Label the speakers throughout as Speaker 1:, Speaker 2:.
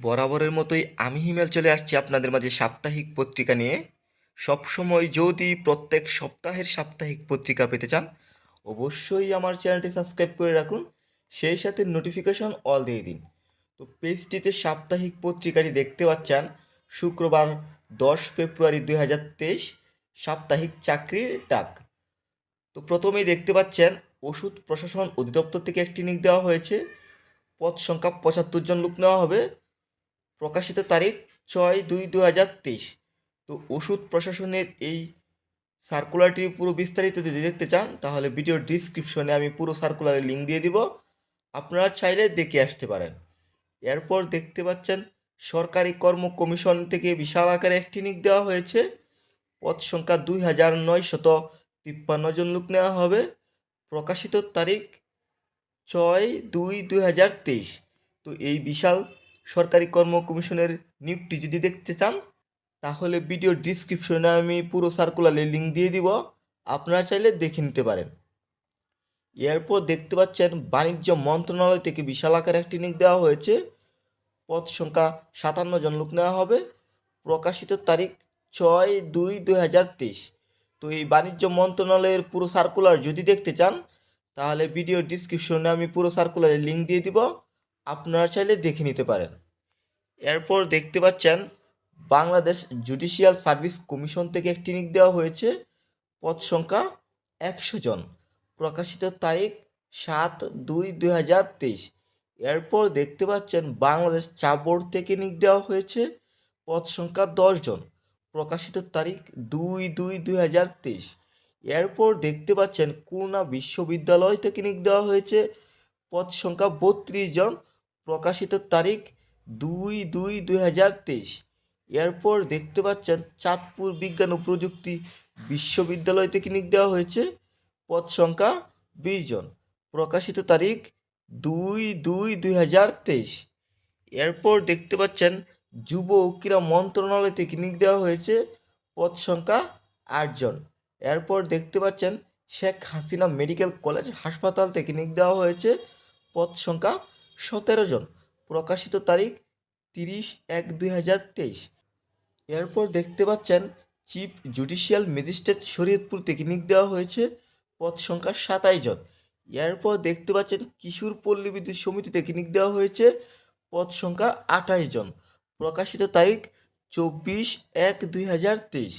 Speaker 1: বরাবরের মতোই আমি হিমেল চলে আসছি আপনাদের মাঝে সাপ্তাহিক পত্রিকা নিয়ে। সবসময় যদি প্রত্যেক সপ্তাহের সাপ্তাহিক পত্রিকা পেতে চান, অবশ্যই আমার চ্যানেলটি সাবস্ক্রাইব করে রাখুন। সেই সাথে নোটিফিকেশন অল দিয়ে দিন। তো পেজটিতে সাপ্তাহিক পত্রিকাটি দেখতে পাচ্ছেন, শুক্রবার দশ ফেব্রুয়ারি দুই হাজার তেইশ, সাপ্তাহিক চাকরির ডাক। তো প্রথমেই দেখতে পাচ্ছেন, ওষুধ প্রশাসন অধিদপ্তর থেকে একটি নিক দেওয়া হয়েছে। পদ সংখ্যা পঁচাত্তর জন লোক নেওয়া হবে। প্রকাশিত তারিখ ছয় দুই দু হাজার তেইশ। তো ওষুধ প্রশাসনের এই সার্কুলারটি পুরো বিস্তারিত যদি দেখতে চান, তাহলে ভিডিওর ডিসক্রিপশনে আমি পুরো সার্কুলারের লিঙ্ক দিয়ে দিব। আপনারা চাইলে দেখে আসতে পারেন। এরপর দেখতে পাচ্ছেন, সরকারি কর্ম কমিশন থেকে বিশাল আকারে একটি নিক দেওয়া হয়েছে। পদ সংখ্যা দুই হাজার নয়শত তিপ্পান্ন জন লোক নেওয়া হবে। প্রকাশিত তারিখ ছয় দুই দুই হাজার তেইশ। তো এই বিশাল সরকারি কর্ম কমিশনের নিয়োগটি যদি দেখতে চান, তাহলে ভিডিও ডিসক্রিপশনে আমি পুরো সার্কুলারের লিঙ্ক দিয়ে দিব। আপনারা চাইলে দেখে নিতে পারেন। এরপর দেখতে পাচ্ছেন, বাণিজ্য মন্ত্রণালয় থেকে বিশাল আকারে একটি নিয়োগ দেওয়া হয়েছে। পদ সংখ্যা সাতান্ন জন লোক নেওয়া হবে। প্রকাশিত তারিখ ছয় দুই দুই হাজার তেইশ। তো এই বাণিজ্য মন্ত্রণালয়ের পুরো সার্কুলার যদি দেখতে চান, তাহলে ভিডিও ডিসক্রিপশনে আমি পুরো সার্কুলারের লিঙ্ক দিয়ে দিব। আপনারা চাইলে দেখে নিতে পারেন। এরপর দেখতে পাচ্ছেন, বাংলাদেশ জুডিশিয়াল সার্ভিস কমিশন থেকে একটি নিক দেওয়া হয়েছে। পদ সংখ্যা একশো জন। প্রকাশিত তারিখ সাত দুই দুই হাজার তেইশ। এরপর দেখতে পাচ্ছেন, বাংলাদেশ চা বোর্ড থেকে নিক দেওয়া হয়েছে। পদ সংখ্যা দশ জন। প্রকাশিত তারিখ দুই দুই দুই হাজার তেইশ। এরপর দেখতে পাচ্ছেন, খুলনা বিশ্ববিদ্যালয় থেকে নিক দেওয়া হয়েছে। পদ সংখ্যা বত্রিশ জন। প্রকাশিত তারিখ দুই দুই দুই হাজার তেইশ। এরপর দেখতে পাচ্ছেন চাঁদপুর বিজ্ঞান ও প্রযুক্তি বিশ্ববিদ্যালয় থেকে দেওয়া হয়েছে। পদ সংখ্যা বিশ জন। প্রকাশিত তারিখ দুই দুই দুই হাজার তেইশ। এরপর দেখতে পাচ্ছেন যুব ও ক্রীড়া মন্ত্রণালয় থেকে নিক দেওয়া হয়েছে। পদ সংখ্যা আটজন এরপর দেখতে পাচ্ছেন শেখ হাসিনা মেডিকেল কলেজ হাসপাতাল থেকে নিক দেওয়া হয়েছে। পদ সংখ্যা সতেরো জন। প্রকাশিত তারিখ তিরিশ এক দুই হাজার তেইশ। এরপর দেখতে পাচ্ছেন, চিফ জুডিশিয়াল ম্যাজিস্ট্রেট শরীয়তপুর থেকে দেওয়া হয়েছে, পদ সংখ্যা সাতাশ জন। এরপর দেখতে পাচ্ছেন, কিশোর পল্লী বিদ্যুৎ সমিতি থেকে দেওয়া হয়েছে, পদ সংখ্যা আঠাশ জন। প্রকাশিত তারিখ চব্বিশ এক দুই হাজার তেইশ।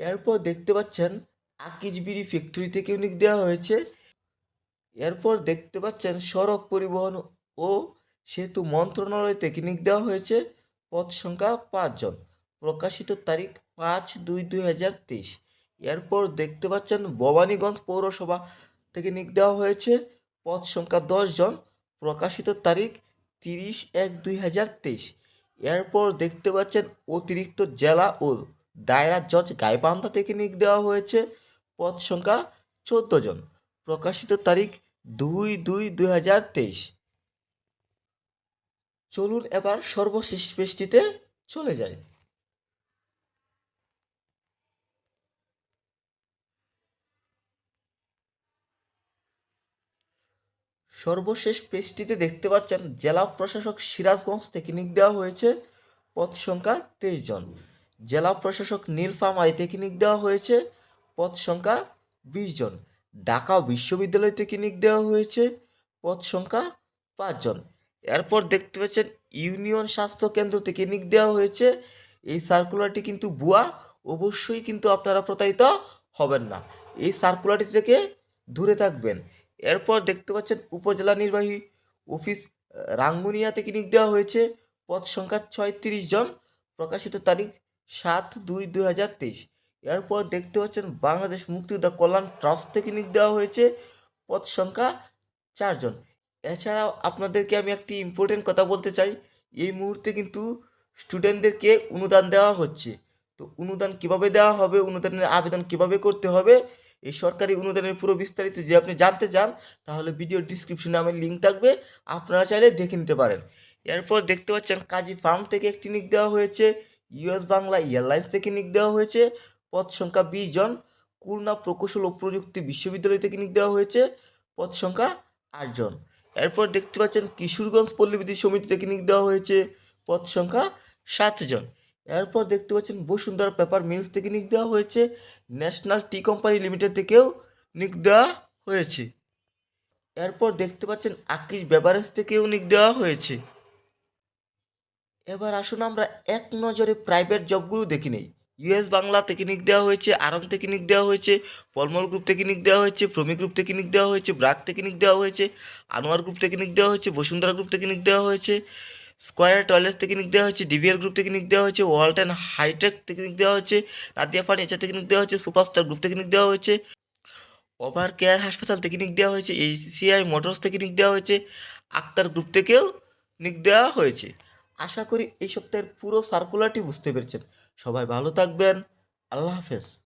Speaker 1: এরপর দেখতে পাচ্ছেন, আকিজবিড়ি ফ্যাক্টরি থেকে নিক দেওয়া হয়েছে এরপর দেখতে পাচ্ছেন সড়ক পরিবহন ও সেতু মন্ত্রণালয় থেকে নিক দেওয়া হয়েছে পদ সংখ্যা পাঁচজন। প্রকাশিত তারিখ পাঁচ দুই দুই হাজার তেইশ। এরপর দেখতে পাচ্ছেন ভবানীগঞ্জ পৌরসভা থেকে নিক দেওয়া হয়েছে পদ সংখ্যা জন প্রকাশিত তারিখ তিরিশ এক দুই হাজার তেইশ। এরপর দেখতে পাচ্ছেন অতিরিক্ত জেলা ও দায়রা জজ গাইবান্ধা থেকে নিক দেওয়া হয়েছে পদ সংখ্যা চোদ্দ জন প্রকাশিত তারিখ দুই দুই দুই হাজার তেইশ। চলুন এবার সর্বশেষ পেজটিতে চলে যাই। সর্বশেষ পেজটিতে দেখতে পাচ্ছেন, জেলা প্রশাসক সিরাজগঞ্জ থেকে নিক দেওয়া হয়েছে, পদ সংখ্যা তেইশ জন। জেলা প্রশাসক নীলফামারী থেকে নিক দেওয়া হয়েছে, পদ সংখ্যা বিশ জন। ঢাকা বিশ্ববিদ্যালয় থেকে নিক দেওয়া হয়েছে পদ সংখ্যা পাঁচজন এরপর দেখতে পাচ্ছেন ইউনিয়ন স্বাস্থ্য কেন্দ্র থেকে নিক দেওয়া হয়েছে। এই সার্কুলারটি কিন্তু বুয়া অবশ্যই কিন্তু আপনারা প্রতারিত হবেন না। এই সার্কুলারটি থেকে দূরে থাকবেন। এরপর দেখতে পাচ্ছেন উপজেলা নির্বাহী অফিস রাঙ্গুনিয়া থেকে নিক দেওয়া হয়েছে পদ সংখ্যা ছয়ত্রিশ জন। প্রকাশিত তারিখ সাত দুই দু হাজার তেইশ। এরপর দেখতে পাচ্ছেন বাংলাদেশ মুক্তিযোদ্ধা কল্যাণ ট্রাস্ট থেকে নিক দেওয়া হয়েছে। পদ সংখ্যা চারজন এছাড়াও আপনাদেরকে আমি একটি ইম্পর্টেন্ট কথা বলতে চাই। এই মুহূর্তে কিন্তু স্টুডেন্টদেরকে অনুদান দেওয়া হচ্ছে। তো অনুদান কীভাবে দেওয়া হবে, অনুদানের আবেদন কীভাবে করতে হবে, এই সরকারি অনুদানের পুরো বিস্তারিত যদি আপনি জানতে চান, তাহলে ভিডিও ডিসক্রিপশনে আমার লিঙ্ক থাকবে। আপনারা চাইলে দেখে নিতে পারেন। এরপর দেখতে পাচ্ছেন কাজী ফার্ম থেকে একটি নিক দেওয়া হয়েছে। ইউএস বাংলা এয়ারলাইন্স থেকে নিক দেওয়া হয়েছে। পদ সংখ্যা বিশ জন খুলনা প্রকৌশল ও প্রযুক্তি বিশ্ববিদ্যালয় থেকে নিক দেওয়া হয়েছে, পদ সংখ্যা আটজন এরপর দেখতে পাচ্ছেন কিশোরগঞ্জ পল্লী বিদ্যুৎ সমিতি থেকে নিয়োগ দেওয়া হয়েছে, পদ সংখ্যা সাতজন এরপর দেখতে পাচ্ছেন বসুন্ধরা পেপার মিলস থেকে নিয়োগ দেওয়া হয়েছে, ন্যাশনাল টি কোম্পানি লিমিটেড থেকেও নিয়োগ দেওয়া হয়েছে। এরপর দেখতে পাচ্ছেন আকিস বেভারেজ থেকেও নিয়োগ দেওয়া হয়েছে। এবার আসুন আমরা এক নজরে প্রাইভেট জবগুলো দেখে নেই। ইউএস বাংলা নিয়োগ দেওয়া হয়েছে আরং নিয়োগ দেওয়া হয়েছে পলমল গ্রুপ নিয়োগ দেওয়া হয়েছে প্রমি গ্রুপ নিয়োগ দেওয়া হয়েছে ব্রাক নিয়োগ দেওয়া হয়েছে আনোয়ার গ্রুপ নিয়োগ দেওয়া হয়েছে বসুন্ধরা গ্রুপ নিয়োগ দেওয়া হয়েছে স্কোয়ার টয়লেট নিয়োগ দেওয়া হয়েছে ডিভিআর গ্রুপ নিয়োগ দেওয়া হয়েছে ওয়ার্ল্ড অ্যান্ড হাইটেক নিয়োগ দেওয়া হয়েছে নাদিয়া ফার্নিচার নিয়োগ দেওয়া হয়েছে সুপারস্টার গ্রুপ নিয়োগ দেওয়া হয়েছে ওভার কেয়ার হাসপাতাল নিয়োগ দেওয়া হয়েছে এসিআই মোটরস নিয়োগ দেওয়া হয়েছে আক্তার গ্রুপ থেকেও নিয়োগ দেওয়া হয়েছে আশা করি এই সপ্তাহের পুরো সার্কুলারটি বুঝতে পেরেছেন। সবাই ভালো থাকবেন। আল্লাহ হাফেজ।